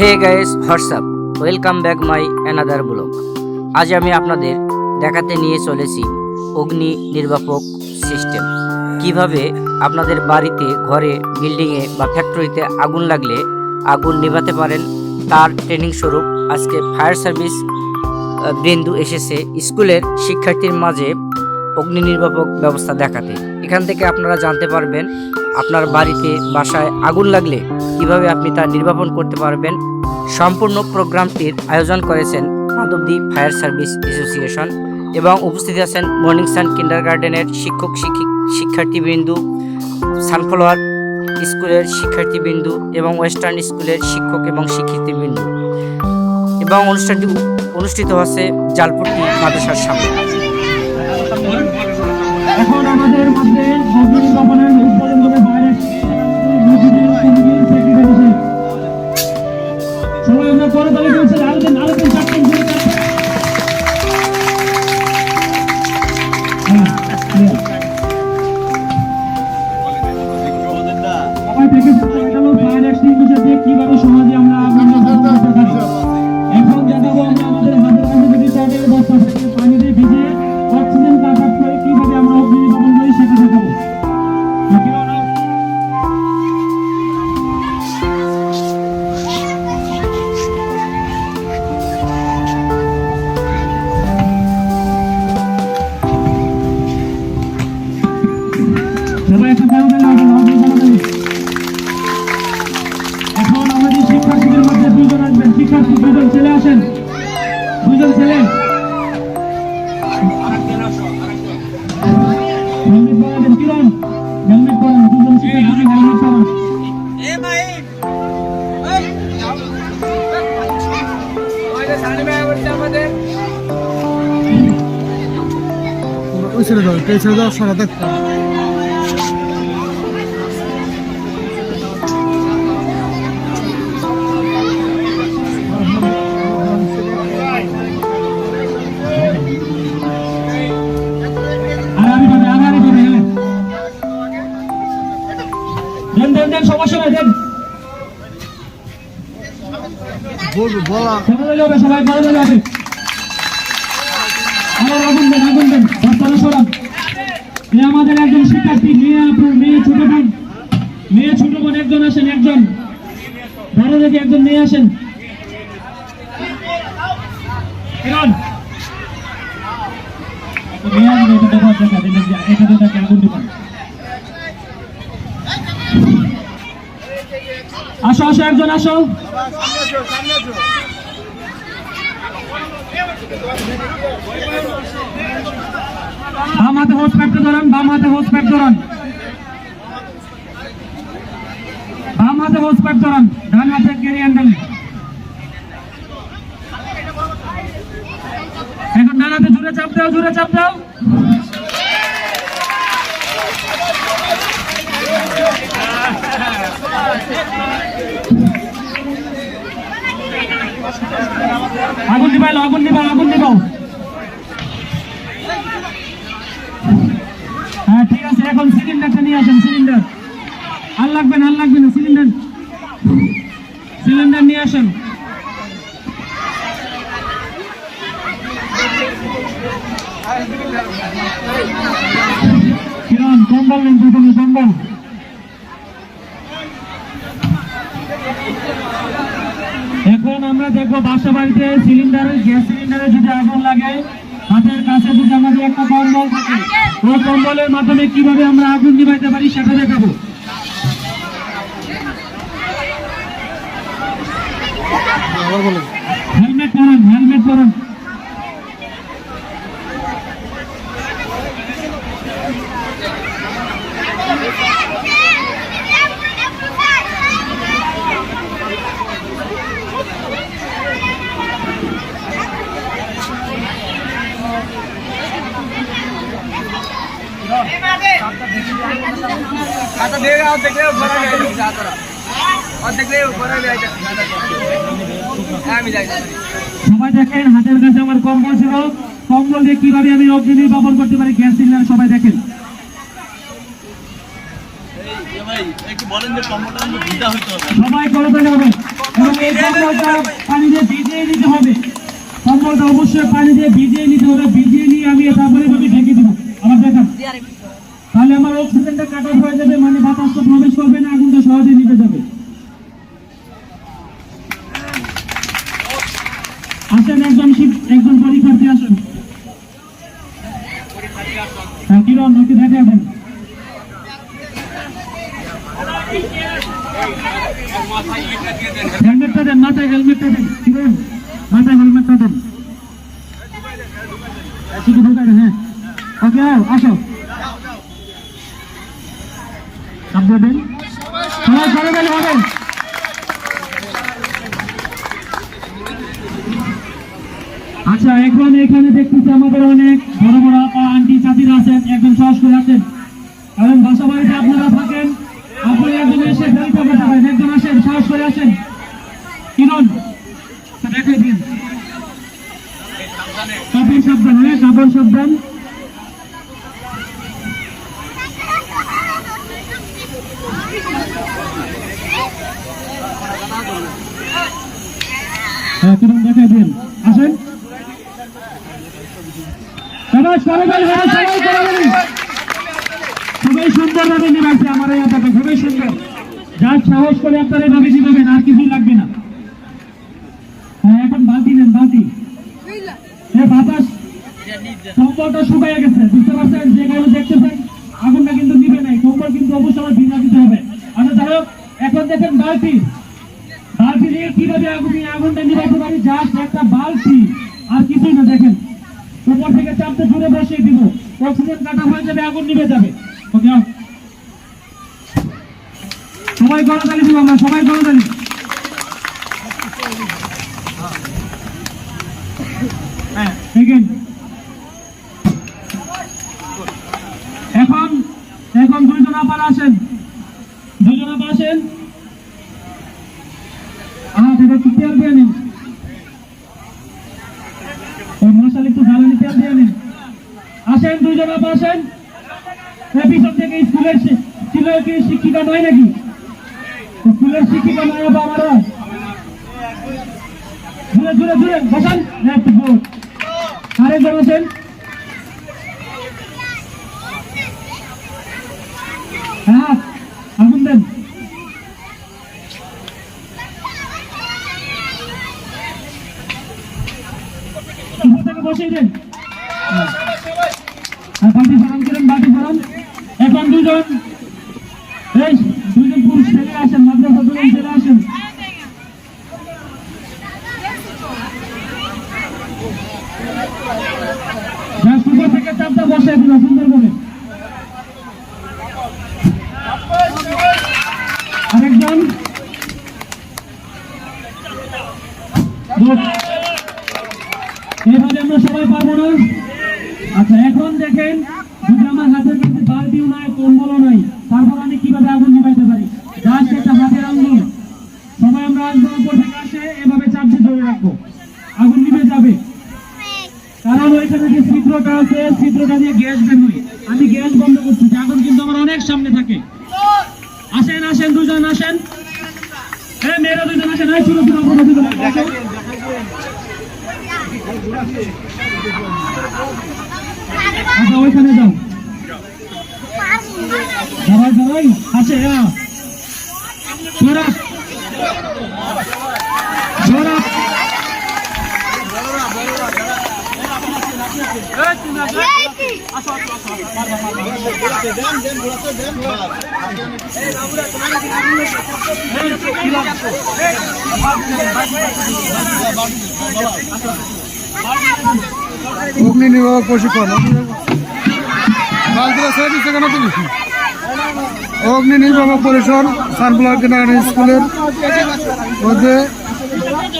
Hey guys, what's up. Welcome back my another blog. আজ আমি আপনাদের দেখাতে নিয়ে চলেছি অগ্নি নির্বাপক সিস্টেম। কীভাবে আপনাদের বাড়িতে, ঘরে, বিল্ডিংয়ে বা ফ্যাক্টরিতে আগুন লাগলে আগুন নেভাতে পারেন, তার ট্রেনিং স্বরূপ আজকে ফায়ার সার্ভিস বৃন্দু এসেছে স্কুলের শিক্ষার্থীর মাঝে অগ্নি নির্বাপক ব্যবস্থা দেখাতে। এখান থেকে আপনারা জানতে পারবেন আপনার বাড়িতে বাসায় আগুন লাগলে কীভাবে আপনি তা নির্বাপন করতে পারবেন? সম্পূর্ণ প্রোগ্রামটির আয়োজন করেছেন মাধবদী ফায়ার সার্ভিস অ্যাসোসিয়েশন এবং উপস্থিত আছেন মর্নিং সান কিন্ডার গার্ডেনের শিক্ষক, শিক্ষিক, শিক্ষার্থীবৃন্দু, সানফ্লাওয়ার স্কুলের শিক্ষার্থীবৃন্দু এবং ওয়েস্টার্ন স্কুলের শিক্ষক এবং শিক্ষার্থীবৃন্দু এবং অনুষ্ঠানটি অনুষ্ঠিত হচ্ছে জালপট্টি মাদ্রাসার সামনে। এখন আমাদের মধ্যে অগ্নি সবাই তাহলে করে তালে দুজন ছেলে আসেন। দুজন ছেলে। কিরণ? হেলমেট পরান দুজন শিক্ষার্থী হেলমেট পরান। ওই ছেড়ে দাও সারা দেখ দেন দেন দেন সবার সবাই দেন। সবাই যাবে সবাই বড় যাবে আগুন দেন আগুন দেন বস্তাটা সরান। এ আমাদের একজন শিক্ষার্থী মেয়ে আপনার মেয়ে ছোট বোন। মেয়ে ছোট বোন একজন আসেন একজন। বড় দেখে একজন মেয়ে আসেন। মেয়ে আসবে এটা দেখা দেখা এটা দেখা আগুন দিবেন আসো আসো, একজন আসো। বাম হাতে হোস পাইপটা ধরান, বাম হাতে হোস পাইপ ধরান। বাম হাতে হোস পাইপ ধরান, ডান হাতে ক্যারি হ্যান্ডেল এখন ডান হাতে জুড়ে চাপ দাও, জুড়ে চাপ দাও। আগুন আগুন নিবাও আগুন নিবাও হ্যাঁ ঠিক আছে, এখন সিলিন্ডারটা নিয়ে আসেন, সিলিন্ডার। আর লাগবে না, আর লাগবে না, সিলিন্ডার। সিলিন্ডার নিয়ে আসেন। কিরণ, কম্বল নেন প্রথমে, কম্বল এখন আমরা দেখব বাসা বাড়িতে সিলিন্ডারে গ্যাস সিলিন্ডারে যদি আগুন লাগে, হাতের কাছে যদি আমাদের একটা কম্বল থাকে, ওই কম্বলের মাধ্যমে কীভাবে আমরা আগুন নিভাইতে পারি সেটা দেখাবো। হেলমেট পরুন হেলমেট পরুন। সবাই দেখেন হাতের কাছে আমার কম্বল ছিল। কম্বল দিয়ে কীভাবে আমি অগ্নি নির্বাপন করতে পারি গ্যাস সিলিন্ডার সবাই দেখেন। সবাই হবে। পানি দিয়ে ভিজিয়ে নিতে হবে। কম্বলটা অবশ্যই পানি দিয়ে ভিজিয়ে নিতে হবে। ভিজিয়ে নিয়ে আমি তারপরে ঢেকে দিব। আমার দেখান। তাহলে আমার অক্সিজেনটা কাট অফ হয়ে যাবে মানে বাতাসটা প্রবেশ করবে না, আগুনটা সহজে নিভে যাবে। আসেন, একজন একজন পরীক্ষার্থী আসেন। হ্যাঁ দেন হ্যাঁ। ওকে, আসো। আচ্ছা এখন এখানে দেখতেছি আমাদের অনেক বড় বড় আপা আন্টি চাচিরা আছেন একদম সহজ করে আছেন কারণ বাসা বাড়িতে আপনারা থাকেন আপনারা একজন এসে হেল্প করতে পারেন একজন আসেন সাহস করে আসেন কিরণ দেখে দিন কাপড় সাবধান হ্যাঁ কাপড় সাবধান হ্যাঁ কিরণ দিন আসেন। সবাই খুবই সুন্দরভাবে নিবাইছে আমার এই খুবই সুন্দর। যার সাহস করে আপনারা এভাবে নিবেন আর কিছুই লাগবে না। হ্যাঁ এখন বালতি নেন, বালতি। বাতাস। কম্বলটা শুকাইয়া গেছে, বুঝতে পারছেন? যে কারণে দেখতেছেন আগুনটা কিন্তু নিবে নাই। কম্বল কিন্তু অবশ্যই ভিজা দিতে হবে। আচ্ছা যাই এখন দেখেন বালতি। বালতি দিয়ে কীভাবে আগুন আগুনটা পারি? একটা বালতি। আর কিছুই না, দেখেন। উপর থেকে চাপতে জুড়ে বসিয়ে দিব। অক্সিজেন কাটা হয়ে যাবে, আগুন নিভে যাবে। ওকে? সবাই গণতালি দিব আমরা, সবাই গণতালি। হ্যাঁ এখন এখন দুইজন আবার আসেন দুজন আবার আসেন হ্যাঁ সেটা একটু তেল দিয়ে নিন ওই মশাল একটু জ্বালানি তেল দিয়ে নিন আসেন দুজন আপা আসেন এ পিছন থেকে স্কুলের ছিল কি শিক্ষিকা নয় নাকি? স্কুলের শিক্ষিকা নয় আপা আমারা জুড়ে জুড়ে জুড়ে বসান। আরেকজন আছেন? হ্যাঁ আগুন দেন উপর থেকে বসিয়ে দেন হ্যাঁ বাটি সরান করেন বাটি সরান এখন দুজন এই দুজন পুরুষ ছেলে আসেন মাদ্রাসা দুজন ছেলে আসেন জাস্ট উপর থেকে চাপটা বসে দিল সুন্দর করে আরেকজন Good. এভাবে আমরা সবাই পারব না। আচ্ছা এখন দেখেন, যদি আমার হাতের মধ্যে বালতিও নাই কম্বলও নাই? তারপর আমি কীভাবে আগুন নিভাইতে পারি? জাস্ট একটা হাতের আঙ্গুল। সবাই আমরা আসব, উপর থেকে আসে, এভাবে চাপ ধরে রাখব। আগুন নিভে যাবে। কারণ ওইখানে যে ছিদ্রটা আছে ছিদ্রটা দিয়ে গ্যাস বের হয়। আমি গ্যাস বন্ধ করছি আগুন কিন্তু আমার অনেক সামনে থাকে। আসেন আসেন, দুজন আসেন। হ্যাঁ মেয়েরা দুজন আসেন। ছোট ছোট দুজন আসেন। আচ্ছা ওইখানে যাও দাঁড়াই দাঁড়াই আছে হ্যাঁ সরাব সরাব অগ্নি নির্বাহক প্রশিক্ষণ। অগ্নি নির্বাহক পরিষদ সানপ্লার কেনাগানি স্কুলের মধ্যে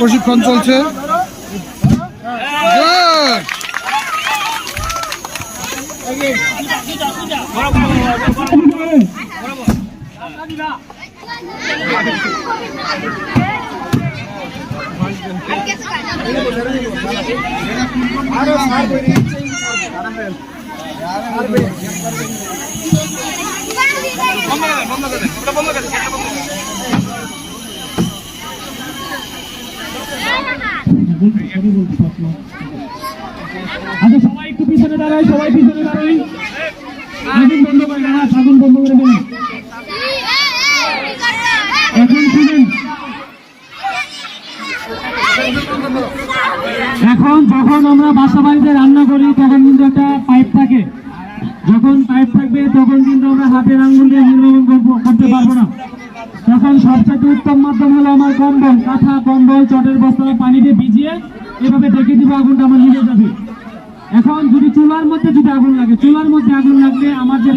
প্রশিক্ষণ চলছে। আচ্ছা সবাই একটু পিছনে দাঁড়াই সবাই পিছনে দাঁড়াই বন্ধ করে না বন্ধ করে হাতের আঙ্গুল দিয়ে নির্মাণ করতে পারব না। তখন সবচেয়ে উত্তম মাধ্যম হলো আমার কম্বল। কাঁথা কম্বল চটের বস্তা পানি দিয়ে ভিজিয়ে এভাবে ডেকে দিব আগুনটা আমার নিভে যাবে। এখন যদি চুলার মধ্যে যদি আগুন লাগে চুলার মধ্যে আগুন লাগলে আমার যে